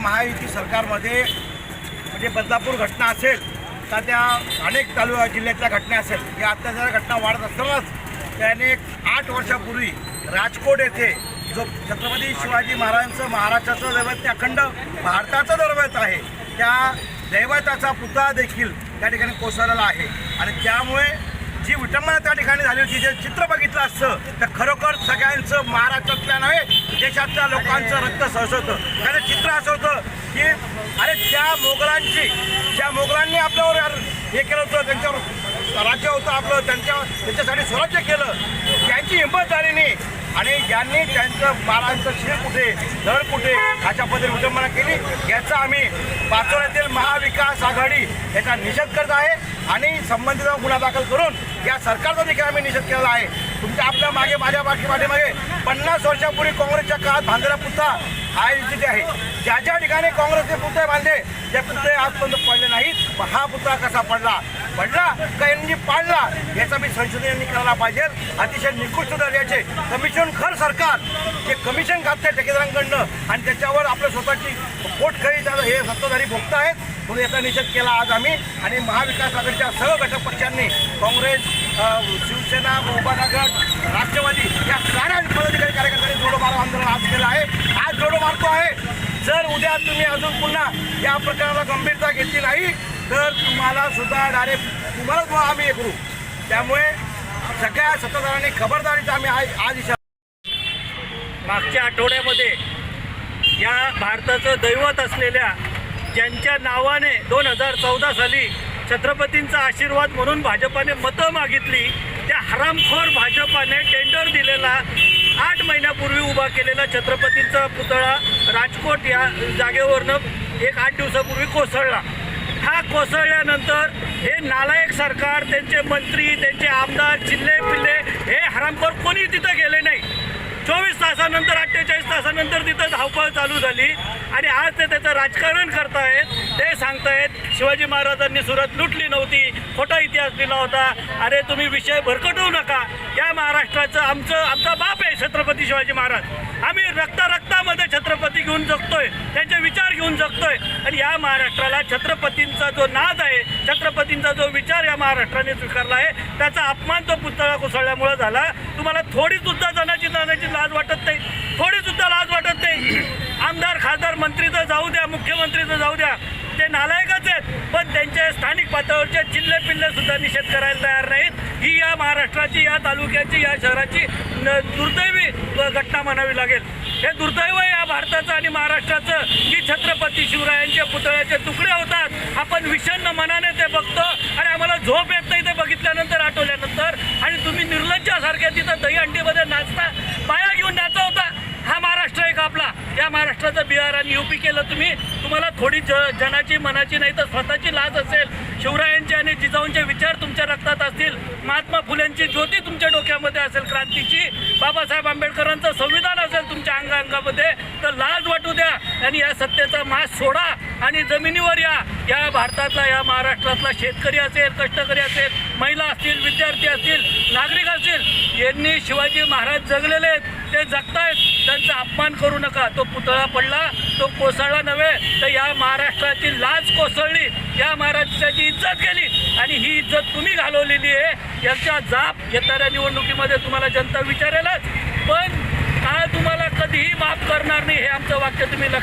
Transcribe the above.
महायुती सरकारमध्ये म्हणजे बदलापूर घटना असेल तर त्या अनेक तालुका जिल्ह्यातल्या घटना असेल या अत्याचार घटना वाढत असतानाच त्याने आठ वर्षापूर्वी राजकोट येथे जो छत्रपती शिवाजी महाराजांचं महाराष्ट्राचं दैवत ते अखंड भारताचं दैवत आहे त्या दैवताचा पुतळा देखील त्या ठिकाणी कोसळलेला आहे. आणि त्यामुळे जी विटंबना त्या ठिकाणी झाली होती जे चित्र बघितलं असतं तर खरोखर सगळ्यांचं महाराष्ट्रातल्या नव्हे देशातल्या लोकांचं रक्त होतं कारण चित्र असं होतं की अरे त्या मोगलांची ज्या मोगलांनी आपल्यावर हे केलं होतं त्यांच्यावर राज्य होतं आपलं त्यांच्या त्यांच्यासाठी स्वराज्य केलं. त्यांची हिंमत झाली नाही. आणि यांनी त्यांचं बाळांचं शिर कुठे धड कुठे अशा पद्धतीने विटंबना केली. याचा आम्ही पाचोऱ्यातील महाविकास आघाडी याचा निषेध करत आहे. आणि संबंधित गुन्हा दाखल करून या सरकारचा देखील आम्ही निषेध केलेला आहे. तुमच्या आपल्या मागे माझ्या बाकी पाठीमागे पन्नास वर्षापूर्वी काँग्रेसच्या काळात बांधलेला पुतळा हा तिथे आहे. ज्या ज्या ठिकाणी काँग्रेसने पुतळे बांधले ते पुतळे आजपर्यंत पडले नाहीत. पण हा पुतळा कसा पडला? पडला का यांनी पाडला? याचा मी संशोधन यांनी करायला पाहिजे. अतिशय निकृष्ट दर्जाचे कमिशन खर सरकार जे कमिशन खाते ठेकेदारांकडनं आणि त्याच्यावर आपल्या स्वतःची पोटखळी त्याला हे सत्ताधारी भोगत आहेत म्हणून याचा निषेध केला आज आम्ही. आणि महाविकास आघाडीच्या सर्व घटक पक्षांनी काँग्रेस शिवसेना उभाटा गट राष्ट्रवादी या साऱ्या पदाधिकारी कार्यकर्त्यांनी जोडो मारो आंदोलन आज केलं आहे. आज जोडो मारतो आहे. जर उद्या तुम्ही अजून पुन्हा या प्रकरणाला गंभीरता घेतली नाही तर तुम्हाला सुद्धा डायरेक्ट तुम्हाला बुवा आम्ही हे करू. त्यामुळे सगळ्या सत्ताधाऱ्यांनी खबरदारीचा आम्ही आज आज इशारा मागच्या आठवड्यामध्ये या भारताचं दैवत असलेल्या ज्यांच्या नावाने दोन हजार चौदा साली छत्रपतींचा आशीर्वाद म्हणून भाजपाने मतं मागितली त्या हरामखोर भाजपाने टेंडर दिलेला आठ महिन्यापूर्वी उभा केलेला छत्रपतींचा पुतळा राजकोट या जागेवरनं एक आठ दिवसापूर्वी कोसळला. हा कोसळल्यानंतर हे नालायक सरकार त्यांचे मंत्री त्यांचे आमदार चिल्ले पिल्ले हे हरामखोर कोणी तिथं गेले नाही? तासानंतर तिथं धावपळ चालू झाली. आणि आज ते त्याचं राजकारण करतायत. ते सांगतायत शिवाजी महाराजांनी सुरत लुटली नव्हती. खोटा इतिहास दिला होता. अरे तुम्ही विषय भरकटवू नका. या महाराष्ट्राचं आमचं आमचा बाप आहे छत्रपती शिवाजी महाराज. आम्ही रक्ता रक्तामध्ये छत्रपती घेऊन जगतोय. त्यांचे विचार घेऊन जगतोय. आणि या महाराष्ट्राला छत्रपतींचा जो नाद आहे छत्रपतींचा जो विचार या महाराष्ट्राने स्वीकारला आहे त्याचा अपमान तो पुतळा कोसळल्यामुळे झाला. तुम्हाला थोडी सुद्धा जनाची जाण्याची लाज वाटत नाही. थोडी सुद्धा लाज वाटत नाही आमदार मंत्री तर जाऊ द्या मुख्यमंत्री तर जाऊ द्या. ते नालायकच आहेत. पण त्यांच्या स्थानिक पातळीवरचे चिल्ले पिल्ले सुद्धा निषेध करायला तयार नाहीत. ही या महाराष्ट्राची या तालुक्याची या शहराची न- दुर्दैवी घटना म्हणावी लागेल. हे दुर्दैव या भारताचं आणि महाराष्ट्राचं. की छत्रपती शिवरायांच्या पुतळ्याचे तुकडे होतात. आपण विषण्ण मनाने ते बघतो. आणि आम्हाला झोप येत नाही ते बघितल्यानंतर आठवल्यानंतर. आणि तुम्ही निर्लज्जासारख्या तिथं दहीहंडीमध्ये नाचता पाया घेऊन नाचवता हा महाराष्ट्र आहे का आपला या महाराष्ट्राचं बिहार आणि युपी केलं तुम्ही तुम्हाला थोडी ज जनाची मनाची नाही तर स्वतःची लाज असेल. शिवरायांचे आणि जिजाऊंचे विचार तुमच्या रक्तात असतील. महात्मा फुलेंची ज्योती तुमच्या डोक्यामध्ये असेल क्रांतीची. बाबासाहेब आंबेडकरांचं संविधान असेल तुमच्या अंगांगामध्ये. तर लाज वाटू द्या आणि या सत्तेचा मास सोडा आणि जमिनीवर या. या भारतातला या महाराष्ट्रातला शेतकरी असेल कष्टकरी असेल महिला असतील विद्यार्थी असतील नागरिक असतील यांनी शिवाजी महाराज जगलेले आहेत. ते जगतायत. त्यांचा अपमान करू नका. तो पुतळा पडला तो कोसळला नव्हे तर या महाराष्ट्राची लाज कोसळली. या महाराष्ट्राची इज्जत गेली. आणि ही इज्जत तुम्ही घालवलेली आहे. याचा जाप येणाऱ्या निवडणुकीमध्ये तुम्हाला जनता विचारेलच. पण काय तुम्हाला कधीही माफ करणार नाही हे आमचं वाक्य तुम्ही लक्षात